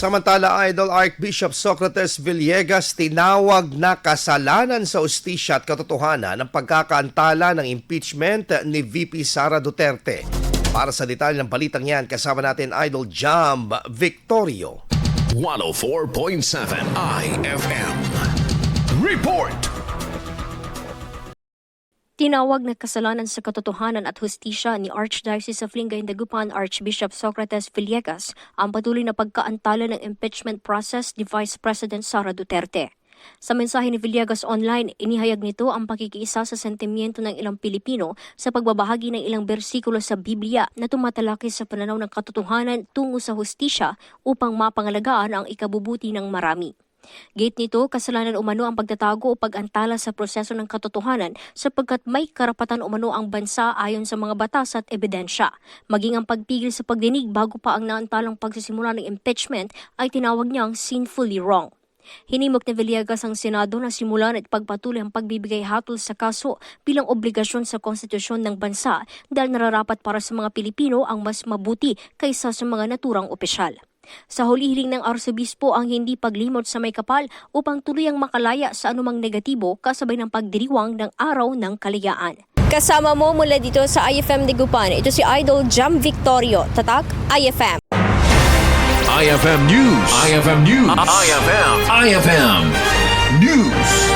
Samantala, Idol Archbishop Socrates Villegas tinawag na kasalanan sa ustisya at katotohanan ng pagkakaantala ng impeachment ni VP Sara Duterte. Para sa detalye ng balitang yan, kasama natin Idol Jam Victorio. 104.7 IFM. Report! Tinawag na kasalanan sa katotohanan at hustisya ni Archdiocese of Lingay Dagupan Archbishop Socrates Villegas ang patuloy na pagkaantala ng impeachment process ni Vice President Sara Duterte. Sa mensahe ni Villegas online, inihayag nito ang pakikiisa sa sentimiento ng ilang Pilipino sa pagbabahagi ng ilang bersikulo sa Biblia na tumatalakay sa pananaw ng katotohanan tungo sa hustisya upang mapangalagaan ang ikabubuti ng marami. Gate nito, kasalanan umano ang pagtatago o pag-antala sa proseso ng katotohanan sapagkat may karapatan umano ang bansa ayon sa mga batas at ebidensya. Maging ang pagpigil sa pagdinig bago pa ang naantalang pagsisimula ng impeachment ay tinawag niyang sinfully wrong. Hinimok ni Villegas ang Senado na simulan at pagpatuloy ang pagbibigay hatol sa kaso bilang obligasyon sa konstitusyon ng bansa dahil nararapat para sa mga Pilipino ang mas mabuti kaysa sa mga naturang opisyal. Sa huli hiling ng arsobispo ang hindi paglimot sa may kapal upang tuluyang makalaya sa anumang negatibo kasabay ng pagdiriwang ng araw ng kalayaan. Kasama mo mula dito sa IFM Digupan, ito si Idol Jam Victorio, Tatak IFM. IFM News. IFM News. IFM. IFM News.